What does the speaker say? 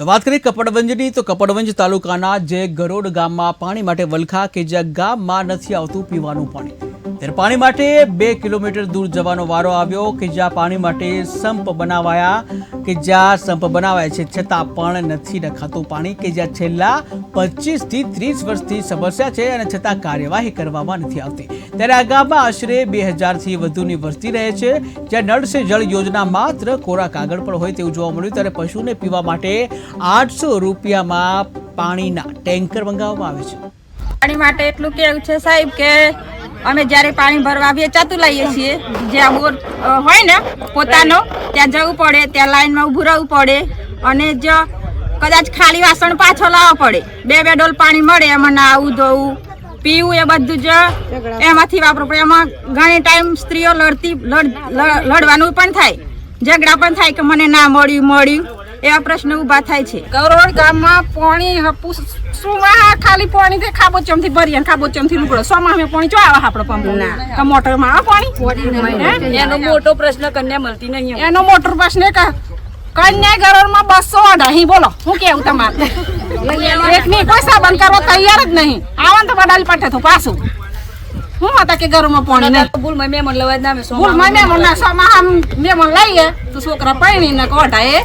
વાત કરીએ કપડવંજની, તો કપડવંજ તાલુકાના જે ગરોડ ગામમાં પાણી માટે વલખા કે જ્યાં ગામમાં નથી આવતું પીવાનું પાણી. ત્યારે પાણી માટે બે કિલોમીટર દૂર જવાનો વારો આવ્યો કે જ્યાં પાણી માટે સંપ બનાવાયા, કે જ્યાં સંપ બનાવાય છે છતાં પણ નથી રખાતું પાણી, કે જ્યાં છેલ્લા પચીસથી ત્રીસ વર્ષથી સમસ્યા છે અને છતાં કાર્યવાહી કરવામાં નથી આવતી. ત્યારે આ ગામમાં આશરે બે હજારથી વધુની વસ્તી રહે છે, જ્યાં નળ સે જળ યોજના માત્ર કોરા કાગળ પર હોય તેવું જોવા મળ્યું, ત્યારે પશુને પીવા માટે આઠસો રૂપિયામાં પાણીના ટેન્કર મંગાવવામાં આવે છે. પાણી માટે એટલું કેવું છે સાહેબ કે અમે જ્યારે પાણી ભરવા વેચાતું લઈએ છીએ. જ્યાં બોર હોય ને, પોતાનો, ત્યાં જવું પડે, ત્યાં લાઈનમાં ઊભું રહેવું પડે અને જો કદાચ ખાલી વાસણ પાછો લાવવા પડે. બે બે ડોલ પાણી મળે એમાં નાવું ધોવું, પીવું, એ બધું જ એમાંથી વાપરવું પડે એમાં ઘણી ટાઈમ સ્ત્રીઓ લડતી, લડ- લડ- લડવાનું પણ થાય. ઝઘડા પણ થાય કે મને ના મળ્યું મળ્યું. એવા પ્રશ્ન ઊભા થાય છે. ગરોડ ગામમાં પાણી હપુ સુવા ખાલી પાણી તે ખાબોચમથી ભરીએ ખાબોચમથી લુગડો? સોમાં પાણી ચો આવે આપડે પંપ ના. મોટરમાં આવે પાણી? એનો મોટો પ્રશ્ન કન્યા મળતી નહીં એનો મોટર પ્રશ્ન કન્યા ગરોડમાં બસો અઢાઈ બોલો હું કેવું તમારે? એક ની કોઈ સાબન કરવા તૈયાર જ નહીં. આવો તો બડાલી પાઠે તો પાછું. હું હતા કે ઘરમાં પાણી નહીં? ભૂલ મેં મેમણ લવા જ ના મેં ભૂલ મેમણ ના સોમાં આમ મેમણ લઈએ તો છોકરા પાણી ને કોઢાએ